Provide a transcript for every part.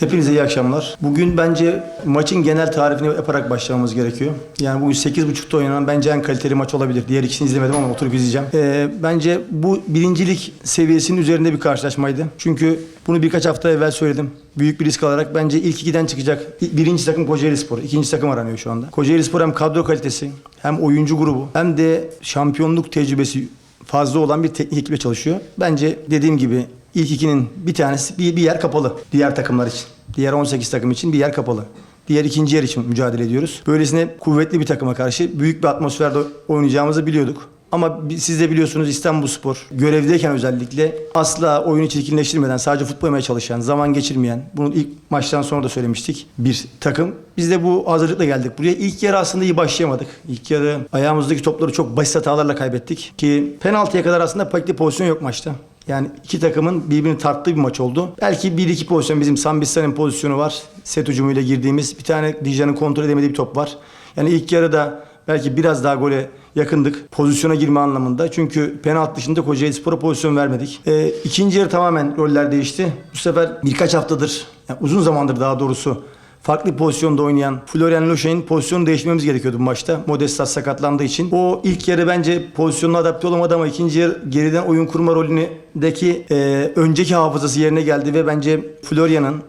Hepinize iyi akşamlar. Bugün bence maçın genel tarifini yaparak başlamamız gerekiyor. Yani bugün 8.30'da oynanan bence en kaliteli maç olabilir. Diğer ikisini izlemedim ama oturup izleyeceğim. Ee, bence bu birincilik seviyesinin üzerinde bir karşılaşmaydı. Çünkü bunu birkaç hafta evvel söyledim. Büyük bir risk alarak bence ilk ikiden çıkacak. Birinci takım Kocaeli Spor, ikinci takım aranıyor şu anda. Kocaeli Spor hem kadro kalitesi hem oyuncu grubu hem de şampiyonluk tecrübesi fazla olan bir teknik ekiple çalışıyor. Bence dediğim gibi ilk ikinin bir tanesi bir, bir yer kapalı diğer takımlar için. Diğer 18 takım için bir yer kapalı. Diğer ikinci yer için mücadele ediyoruz. Böylesine kuvvetli bir takıma karşı büyük bir atmosferde oynayacağımızı biliyorduk. Ama siz de biliyorsunuz İstanbulspor görevdeyken özellikle asla oyunu çirkinleştirmeden sadece futbol oynamaya çalışan, zaman geçirmeyen, bunu ilk maçtan sonra da söylemiştik bir takım. Biz de bu hazırlıkla geldik buraya. İlk yarı aslında iyi başlayamadık. İlk yarı ayağımızdaki topları çok basit hatalarla kaybettik. Ki penaltıya kadar aslında pek pozisyon yok maçta. Yani iki takımın birbirini tarttığı bir maç oldu. Belki bir iki pozisyon bizim Sambisa'nın pozisyonu var. Set hücumuyla girdiğimiz bir tane Dijan'ın kontrol edemediği bir top var. Yani ilk yarıda belki biraz daha gole yakındık pozisyona girme anlamında. Çünkü penaltı dışında Kocaeli Spor'a pozisyon vermedik. Ee, ikinci yarı tamamen roller değişti. Bu sefer birkaç haftadır, yani uzun zamandır daha doğrusu farklı pozisyonda oynayan Florian Loşen'in pozisyonu değiştirmemiz gerekiyordu bu maçta. Modestas sakatlandığı için. O ilk yarı bence pozisyonuna adapte olamadı ama ikinci yarı geriden oyun kurma rolündeki e, önceki hafızası yerine geldi ve bence Florian'ın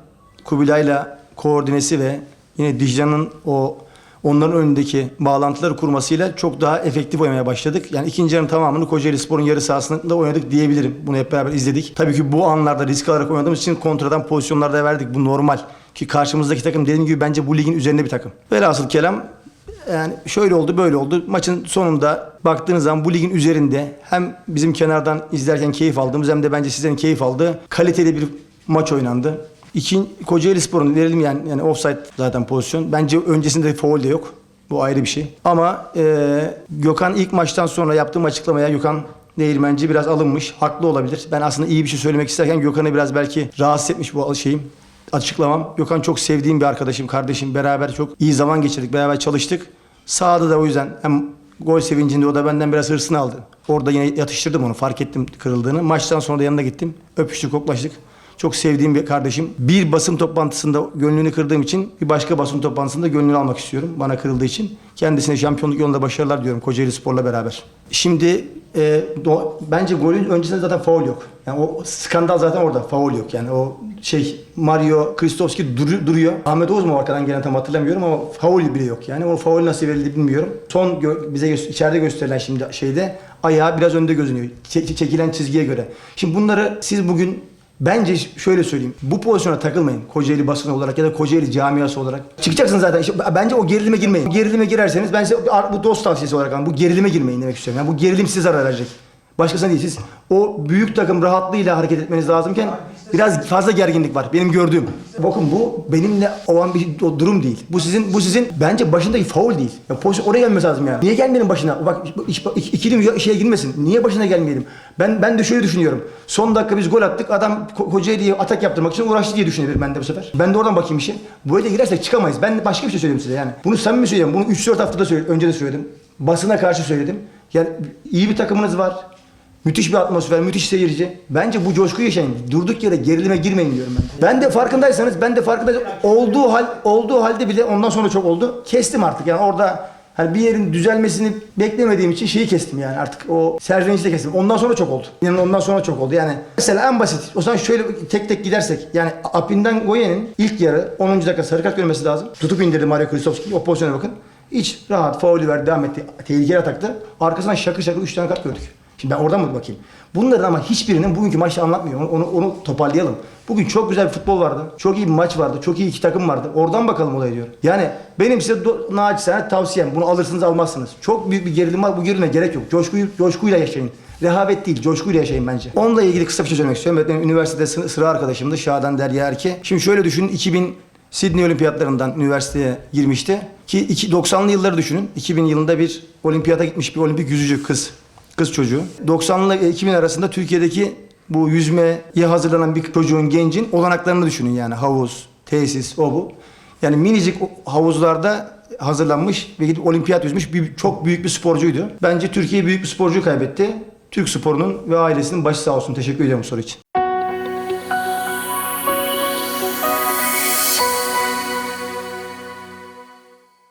Kubilay'la koordinesi ve yine Dijlan'ın o onların önündeki bağlantıları kurmasıyla çok daha efektif oynamaya başladık. Yani ikinci yarının tamamını Kocaeli Spor'un yarı sahasında oynadık diyebilirim. Bunu hep beraber izledik. Tabii ki bu anlarda risk alarak oynadığımız için kontradan pozisyonlarda verdik. Bu normal. Ki karşımızdaki takım dediğim gibi bence bu ligin üzerinde bir takım. Velhasıl kelam yani şöyle oldu böyle oldu. Maçın sonunda baktığınız zaman bu ligin üzerinde hem bizim kenardan izlerken keyif aldığımız hem de bence sizlerin keyif aldığı kaliteli bir maç oynandı. İkin, Kocaeli Spor'un verelim yani, yani offside zaten pozisyon. Bence öncesinde foul de yok. Bu ayrı bir şey. Ama e, Gökhan ilk maçtan sonra yaptığım açıklamaya Gökhan Değirmenci biraz alınmış. Haklı olabilir. Ben aslında iyi bir şey söylemek isterken Gökhan'ı biraz belki rahatsız etmiş bu şeyim açıklamam. Gökhan çok sevdiğim bir arkadaşım, kardeşim. Beraber çok iyi zaman geçirdik, beraber çalıştık. Sahada da o yüzden hem gol sevincinde o da benden biraz hırsını aldı. Orada yine yatıştırdım onu, fark ettim kırıldığını. Maçtan sonra da yanına gittim. Öpüştük, koklaştık. Çok sevdiğim bir kardeşim. Bir basın toplantısında gönlünü kırdığım için bir başka basın toplantısında gönlünü almak istiyorum. Bana kırıldığı için. Kendisine şampiyonluk yolunda başarılar diyorum Kocaeli Spor'la beraber. Şimdi e, do- bence golün öncesinde zaten faul yok. Yani o skandal zaten orada. Faul yok. Yani o şey Mario Kristovski dur- duruyor. Ahmet Oğuz mu arkadan gelen tam hatırlamıyorum ama faul bile yok. Yani o faul nasıl verildi bilmiyorum. Son gö- bize gö- içeride gösterilen şimdi şeyde ayağı biraz önde gözünüyor. Çe- çekilen çizgiye göre. Şimdi bunları siz bugün Bence şöyle söyleyeyim. Bu pozisyona takılmayın. Kocaeli basını olarak ya da Kocaeli camiası olarak. Çıkacaksın zaten. İşte bence o gerilime girmeyin. Gerilime girerseniz ben size bu dost tavsiyesi olarak bu gerilime girmeyin demek istiyorum. Yani bu gerilim size zarar verecek. Başkasına değil. Siz o büyük takım rahatlığıyla hareket etmeniz lazımken biraz fazla gerginlik var benim gördüğüm. Bakın bu benimle olan bir durum değil. Bu sizin bu sizin bence başındaki faul değil. Ya pozisyon oraya gelmesi lazım ya. Niye gelmeyelim başına? Bak iş- ik- ikili şeye girmesin. Niye başına gelmeyelim? Ben ben de şöyle düşünüyorum. Son dakika biz gol attık. Adam Ko- Kocaeli'ye atak yaptırmak için uğraştı diye düşünebilirim ben de bu sefer. Ben de oradan bakayım işe. Böyle girersek çıkamayız. Ben başka bir şey söyleyeyim size yani. Bunu samimi söylüyorum. Bunu 3-4 haftada söyledim. Önce de söyledim. Basına karşı söyledim. Yani iyi bir takımınız var. Müthiş bir atmosfer, müthiş seyirci. Bence bu coşkuyu yaşayın. Durduk yere gerilime girmeyin diyorum ben. Ben de farkındaysanız, ben de farkındayım. Olduğu hal olduğu halde bile ondan sonra çok oldu. Kestim artık yani orada hani bir yerin düzelmesini beklemediğim için şeyi kestim yani artık o serzenişi de kestim. Ondan sonra çok oldu. Yani ondan sonra çok oldu. Yani mesela en basit. O zaman şöyle tek tek gidersek yani Apin'den Goyen'in ilk yarı 10. dakika sarı kart görmesi lazım. Tutup indirdi Mario Kristofski. O pozisyona bakın. Hiç rahat faulü verdi devam etti. Tehlikeli ataktı. Arkasından şakır şakır 3 tane kart gördük. Şimdi ben oradan mı bakayım? Bunların ama hiçbirinin bugünkü maçta anlatmıyor. Onu, onu, onu toparlayalım. Bugün çok güzel bir futbol vardı. Çok iyi bir maç vardı. Çok iyi iki takım vardı. Oradan bakalım olaya diyor. Yani benim size naçizane tavsiyem. Bunu alırsınız almazsınız. Çok büyük bir gerilim var. Bu gerilime gerek yok. Coşkuyu, coşkuyla yaşayın. Rehavet değil, coşkuyla yaşayın bence. Onunla ilgili kısa bir şey söylemek istiyorum. Evet, benim üniversitede sı- sıra arkadaşımdı Şadan Derya Erke. Şimdi şöyle düşünün. 2000 Sydney Olimpiyatlarından üniversiteye girmişti. Ki iki- 90'lı yılları düşünün. 2000 yılında bir olimpiyata gitmiş bir olimpik yüzücü kız. Kız çocuğu. 90'lı ile 2000 arasında Türkiye'deki bu yüzmeye hazırlanan bir çocuğun, gencin olanaklarını düşünün yani. Havuz, tesis, o bu. Yani minicik havuzlarda hazırlanmış ve gidip olimpiyat yüzmüş bir, çok büyük bir sporcuydu. Bence Türkiye büyük bir sporcuyu kaybetti. Türk sporunun ve ailesinin başı sağ olsun. Teşekkür ediyorum soru için.